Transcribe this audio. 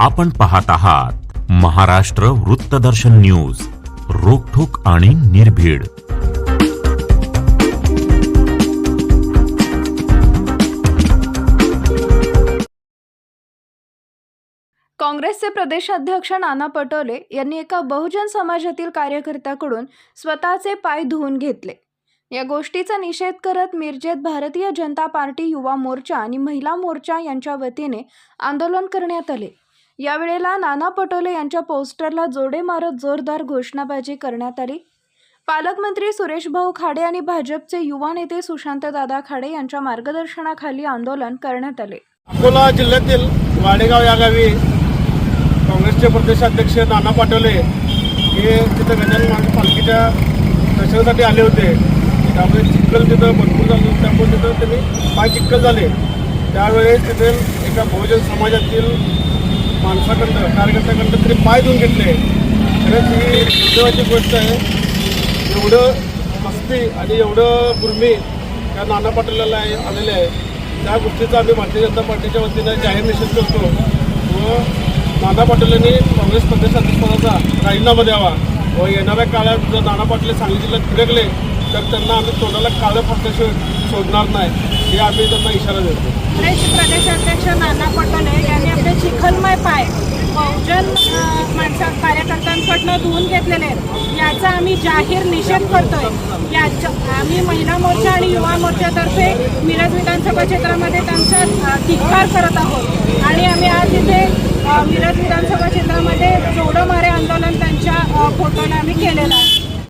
आपण पाहत आहात महाराष्ट्र वृत्तदर्शन न्यूज रोखोक आणि निर्भीड. काँग्रेसचे प्रदेशाध्यक्ष नाना पटोले यांनी एका बहुजन समाजातील कार्यकर्त्याकडून स्वतःचे पाय धुवून घेतले. या गोष्टीचा निषेध करत मिरजेत भारतीय जनता पार्टी युवा मोर्चा आणि महिला मोर्चा यांच्या वतीने आंदोलन करण्यात आले. यावेळेला नाना पटोले यांच्या पोस्टरला जोडे मारत जोरदार घोषणाबाजी करण्यात आली. पालकमंत्री सुरेशभाऊ खाडे आणि भाजपचे युवा नेते सुशांतदादा खाडे यांच्या मार्गदर्शनाखाली आंदोलन करण्यात आले. अकोला जिल्ह्यातील वाडेगाव या गावी काँग्रेसचे प्रदेशाध्यक्ष नाना पटोले हे तिथं गजानन महाराज पालखीच्या दर्शनासाठी आले होते. त्यामुळे चिखल तिथं भरपूर झालं त्यामुळे तिथं त्यांनी पाय चिखल झाले. त्यावेळेस तिथे एका बहुजन समाजातील माणसाकडं कार्यकर्त्याकडनं तरी पाय धुवून घेतले. खरंच ही देवाची गोष्ट आहे. एवढं मस्ती आणि एवढं गुर्मी त्या नाना पाटोलेला आहे- आलेले आहे. त्या गोष्टीचा आम्ही भारतीय जनता पार्टीच्या वतीनं जाहीर निषेध करतो. व नाना पाटोलेंनी काँग्रेस प्रदेशाध्यक्षपदाचा राजीनामा द्यावा. व येणाऱ्या काळात जर नाना पाटील सांगली जिल्ह्यात फिरकले तर त्यांना आम्ही तोंडाला काळं फाटल्याशिवाय सोडणार नाही. हे आम्ही त्यांना इशारा देतो. प्रदेशाध्यक्ष नाना पटोले यांनी आपले चिखलमय पाय बहुजन अ, कार्यकर्त्यांकडनं धुवून घेतलेले आहेत. याचा आम्ही जाहीर निषेध करतोय. याच्या आम्ही महिला मोर्चा आणि युवा मोर्चातर्फे मिरज विधानसभा क्षेत्रामध्ये त्यांचा धिक्कार करत आहोत. आणि आम्ही आज इथे मिरज विधानसभा क्षेत्रामध्ये जोडं मारे